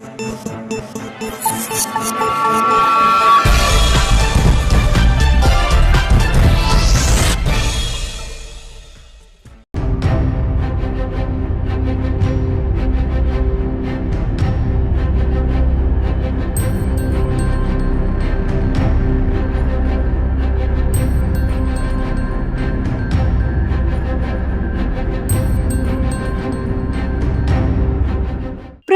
you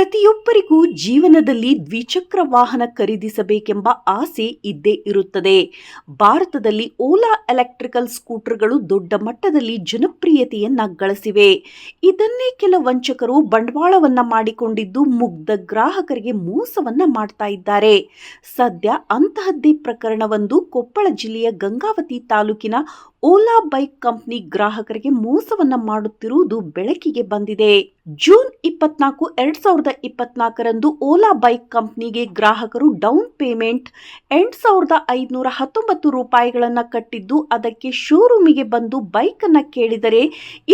ಪ್ರತಿಯೊಬ್ಬರಿಗೂ ಜೀವನದಲ್ಲಿ ದ್ವಿಚಕ್ರ ವಾಹನ ಖರೀದಿಸಬೇಕೆಂಬ ಆಸೆ ಇದ್ದೇ ಇರುತ್ತದೆ. ಭಾರತದಲ್ಲಿ ಓಲಾ ಎಲೆಕ್ಟ್ರಿಕಲ್ ಸ್ಕೂಟರ್ಗಳು ದೊಡ್ಡ ಮಟ್ಟದಲ್ಲಿ ಜನಪ್ರಿಯತೆಯನ್ನ ಗಳಿಸಿವೆ. ಇದನ್ನೇ ಕೆಲ ವಂಚಕರು ಬಂಡವಾಳವನ್ನ ಮಾಡಿಕೊಂಡಿದ್ದು ಮುಗ್ಧ ಗ್ರಾಹಕರಿಗೆ ಮೋಸವನ್ನ ಮಾಡ್ತಾ ಇದ್ದಾರೆ. ಸದ್ಯ ಅಂತಹದ್ದೇ ಪ್ರಕರಣವೊಂದು ಕೊಪ್ಪಳ ಜಿಲ್ಲೆಯ ಗಂಗಾವತಿ ತಾಲೂಕಿನ ಓಲಾ ಬೈಕ್ ಕಂಪನಿ ಗ್ರಾಹಕರಿಗೆ ಮೋಸವನ್ನ ಮಾಡುತ್ತಿರುವುದು ಬೆಳಕಿಗೆ ಬಂದಿದೆ. ಜೂನ್ ಇಪ್ಪತ್ನಾಲ್ಕು, ಎರಡ್ ಸಾವಿರದ ಇಪ್ಪತ್ನಾಲ್ಕರಂದು ಓಲಾ ಬೈಕ್ ಕಂಪ್ನಿಗೆ ಗ್ರಾಹಕರು ಡೌನ್ ಪೇಮೆಂಟ್. ಎಂಟು ಸಾವಿರದ ಐದುನೂರ ಹತ್ತೊಂಬತ್ತು ರೂಪಾಯಿಗಳನ್ನು ಕಟ್ಟಿದ್ದು ಅದಕ್ಕೆ ಶೋರೂಮಿಗೆ ಬಂದು ಬೈಕನ್ನು ಕೇಳಿದರೆ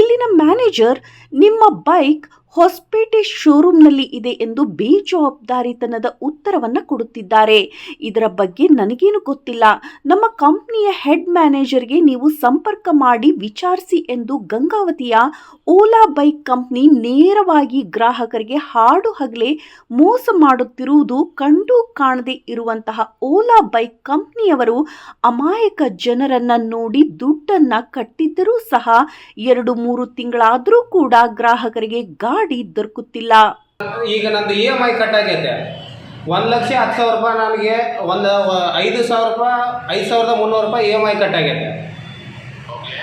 ಇಲ್ಲಿನ ಮ್ಯಾನೇಜರ್, ನಿಮ್ಮ ಬೈಕ್ ಹೊಸಪೇಟೆ ಶೋರೂಮ್ನಲ್ಲಿ ಇದೆ ಎಂದು ಬೇಜವಾಬ್ದಾರಿತನದ ಉತ್ತರವನ್ನು ಕೊಡುತ್ತಿದ್ದಾರೆ. ಇದರ ಬಗ್ಗೆ ನನಗೇನು ಗೊತ್ತಿಲ್ಲ. ನಮ್ಮ ಕಂಪ್ನಿಯ ಹೆಡ್ ಮ್ಯಾನೇಜರ್ಗೆ ನೀವು ಸಂಪರ್ಕ ಮಾಡಿ ವಿಚಾರಿಸಿ ಎಂದು ಗಂಗಾವತಿಯ ಓಲಾ ಬೈಕ್ ಕಂಪ್ನಿ ನೇರವಾಗಿ ಗ್ರಾಹಕರಿಗೆ ಹಾಡು ಹಗಲೇ ಮೋಸ ಮಾಡುತ್ತಿರುವುದು ಕಂಡು ಕಾಣದೆ ಇರುವಂತಹ ಓಲಾ ಬೈಕ್ ಕಂಪ್ನಿಯವರು ಅಮಾಯಕ ಜನರನ್ನ ನೋಡಿ ದುಡ್ಡನ್ನ ಕಟ್ಟಿದ್ದರೂ ಸಹ ಎರಡು ಮೂರು ತಿಂಗಳಾದರೂ ಕೂಡ ಗ್ರಾಹಕರಿಗೆ ಗಾಡಿ ದೊರಕುತ್ತಿಲ್ಲ ಈಗ ನಂದು ಇ ಎಂ ಐ ಕಟ್ ಆಗೈತೆ ಒಂದು ಲಕ್ಷ ಹತ್ತು ಸಾವಿರ ರೂಪಾಯಿ ನನಗೆ ಒಂದು ಐದು ಸಾವಿರ ರೂಪಾಯಿ ಐದು ಸಾವಿರದ ಮುನ್ನೂರು ರೂಪಾಯಿ ಇ ಎಂ ಐ ಕಟ್ ಆಗೈತೆ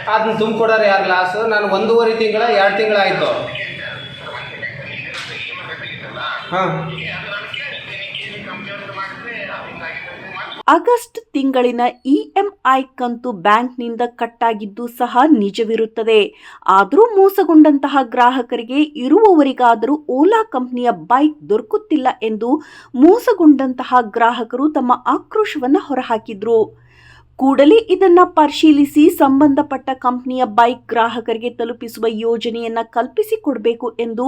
ಅದನ್ನ ತುಂಬಿಕೊಡೋರು ಯಾರು ಲಾಸು ನಾನು ಒಂದೂವರೆ ತಿಂಗಳ ಎರಡು ತಿಂಗಳಾಯಿತು ಹಾಂ ಆಗಸ್ಟ್ ತಿಂಗಳಿನ ಇಎಂಐ ಕಂತು ಬ್ಯಾಂಕ್ನಿಂದ ಕಟ್ಟಾಗಿದ್ದು ಸಹ ನಿಜವಿರುತ್ತದೆ. ಆದರೂ ಮೋಸಗೊಂಡಂತಹ ಗ್ರಾಹಕರಿಗೆ ಇರುವವರಿಗಾದರೂ ಓಲಾ ಕಂಪನಿಯ ಬೈಕ್ ದೊರಕುತ್ತಿಲ್ಲ ಎಂದು ಮೋಸಗೊಂಡಂತಹ ಗ್ರಾಹಕರು ತಮ್ಮ ಆಕ್ರೋಶವನ್ನು ಹೊರಹಾಕಿದ್ರು. ಕೂಡಲೇ ಇದನ್ನ ಪರಿಶೀಲಿಸಿ ಸಂಬಂಧಪಟ್ಟ ಕಂಪನಿಯ ಬೈಕ್ ಗ್ರಾಹಕರಿಗೆ ತಲುಪಿಸುವ ಯೋಜನೆಯನ್ನ ಕಲ್ಪಿಸಿಕೊಡಬೇಕು ಎಂದು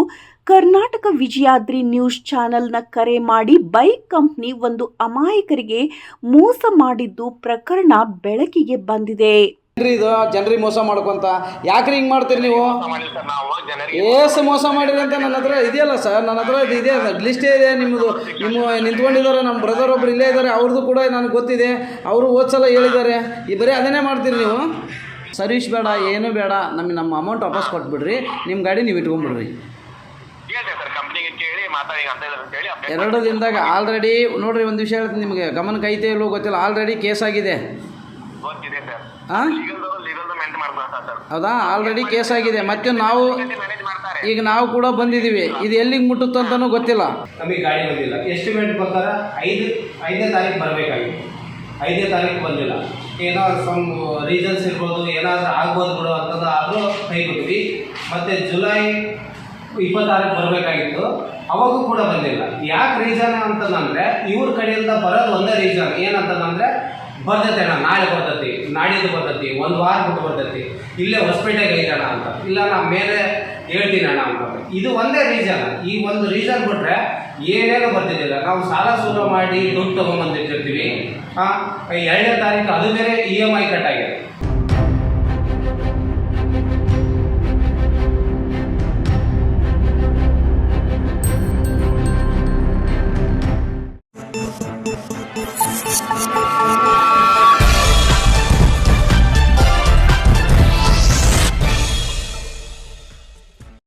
ಕರ್ನಾಟಕ ವಿಜಯಾದ್ರಿ ನ್ಯೂಸ್ ಚಾನೆಲ್ನ ಕರೆ ಮಾಡಿ ಬೈಕ್ ಕಂಪನಿ ಒಂದು ಅಮಾಯಕರಿಗೆ ಮೋಸ ಮಾಡಿದ್ದು ಪ್ರಕರಣ ಬೆಳಕಿಗೆ ಬಂದಿದೆ. ಇದು ಜನರಿಗೆ ಮೋಸ ಮಾಡ್ಕೊಂತ. ಯಾಕ್ರಿ ಹಿಂಗೆ ಮಾಡ್ತೀರಿ ನೀವು? ಏಸ್ ಮೋಸ ಮಾಡಿರಿ ಅಂತ ನನ್ನ ಹತ್ರ ಇದೆಯಲ್ಲ ಸರ್? ನನ್ನ ಹತ್ರ ಇದು ಇದೆ ಲಿಸ್ಟೇ ಇದೆ ನಿಮ್ಮದು ನಿಮ್ಮ ನಿಂತ್ಕೊಂಡಿದ್ದಾರೆ ನಮ್ಮ ಬ್ರದರ್ ಒಬ್ರು ಇಲ್ಲೇ ಇದ್ದಾರೆ ಅವ್ರದ್ದು ಕೂಡ ನನಗೆ ಗೊತ್ತಿದೆ. ಅವರು ಓದ್ಸಲ ಹೇಳಿದ್ದಾರೆ. ಈ ಬರೀ ಅದನ್ನೇ ಮಾಡ್ತೀರಿ ನೀವು? ಸರ್ವಿಸ್ ಬೇಡ ಏನೂ ಬೇಡ ನಮಗೆ ನಮ್ಮ ಅಮೌಂಟ್ ವಾಪಸ್ ಕೊಟ್ಬಿಡ್ರಿ. ನಿಮ್ಮ ಗಾಡಿ ನೀವು ಇಟ್ಕೊಂಡ್ಬಿಡ್ರಿ. ಎರಡು ದಿನದಾಗ ಆಲ್ರೆಡಿ ನೋಡ್ರಿ ಒಂದು ವಿಷಯ ಹೇಳ್ತೀನಿ ನಿಮಗೆ ಗಮನಕ್ಕೆ ಐತೆ ಇಲ್ಲೋ ಗೊತ್ತಿಲ್ಲ ಆಲ್ರೆಡಿ ಕೇಸ್ ಆಗಿದೆ. ಹಾಂ ಹೌದಾ? ಆಲ್ರೆಡಿ ಕೇಸ್ ಆಗಿದೆ. ಮತ್ತೆ ನಾವು ಈಗ ನಾವು ಕೂಡ ಬಂದಿದ್ದೀವಿ. ಇದು ಎಲ್ಲಿಗೆ ಮುಟ್ಟುತ್ತೋ ಅಂತಲೂ ಗೊತ್ತಿಲ್ಲ. ನಮಗೆ ಗಾಡಿ ಬಂದಿಲ್ಲ. ಎಸ್ಟಿಮೇಟ್ ಪ್ರಕಾರ ಐದು, ಐದನೇ ತಾರೀಕು ಬರಬೇಕಾಗಿತ್ತು ಐದನೇ ತಾರೀಕು ಬಂದಿಲ್ಲ. ಏನೋ ಸಮ್ ರೀಸನ್ಸ್ ಇರ್ಬೋದು, ಏನಾದರೂ ಆಗ್ಬೋದು ಬಿಡು ಅಂತಂದು ಆದರೂ ಕೈ ಬಿಟ್ವಿ ಮತ್ತು ಜುಲೈ ಇಪ್ಪತ್ತಾರಕ್ಕೆ ಬರಬೇಕಾಗಿತ್ತು. ಅವಾಗೂ ಕೂಡ ಬಂದಿಲ್ಲ. ಯಾಕೆ ರೀಸನ್ ಅಂತಂದರೆ, ಇವ್ರ ಕಡೆಯಿಂದ ಬರೋದು ಒಂದೇ ರೀಸನ್ ಏನಂತಂದ್ರೆ ಬರ್ತೈತೆ ಅಣ್ಣ, ನಾಳೆ ಬರ್ತೈತಿ, ನಾಡಿದ್ದು ಬರ್ತೈತಿ, ಒಂದು ವಾರ ಬಿಟ್ಟು ಬರ್ತೈತಿ. ಇಲ್ಲೇ ಹೊಸಪೇಟೆಗೆ ಐತಣ್ಣ ಅಂತ. ಇಲ್ಲ ನಾನು ಮೇಲೆ ಹೇಳ್ತೀನಿ ಅಣ್ಣ ಅಂತ ಇದು ಒಂದೇ ರೀಸನ್ ಈ ಒಂದು ರೀಸನ್ ಬಿಟ್ರೆ ಏನೇನು ಬರ್ತಿದ್ದಿಲ್ಲ. ನಾವು ಸಾಲ ಸೂಲ ಮಾಡಿ ದುಡ್ಡು ತೊಗೊಂಬಂದಿಟ್ಟಿರ್ತೀವಿ. ಎರಡನೇ ತಾರೀಕು ಅದು ಬೇರೆ ಇ ಎಂ ಐ ಕಟ್ ಆಗಿದೆ.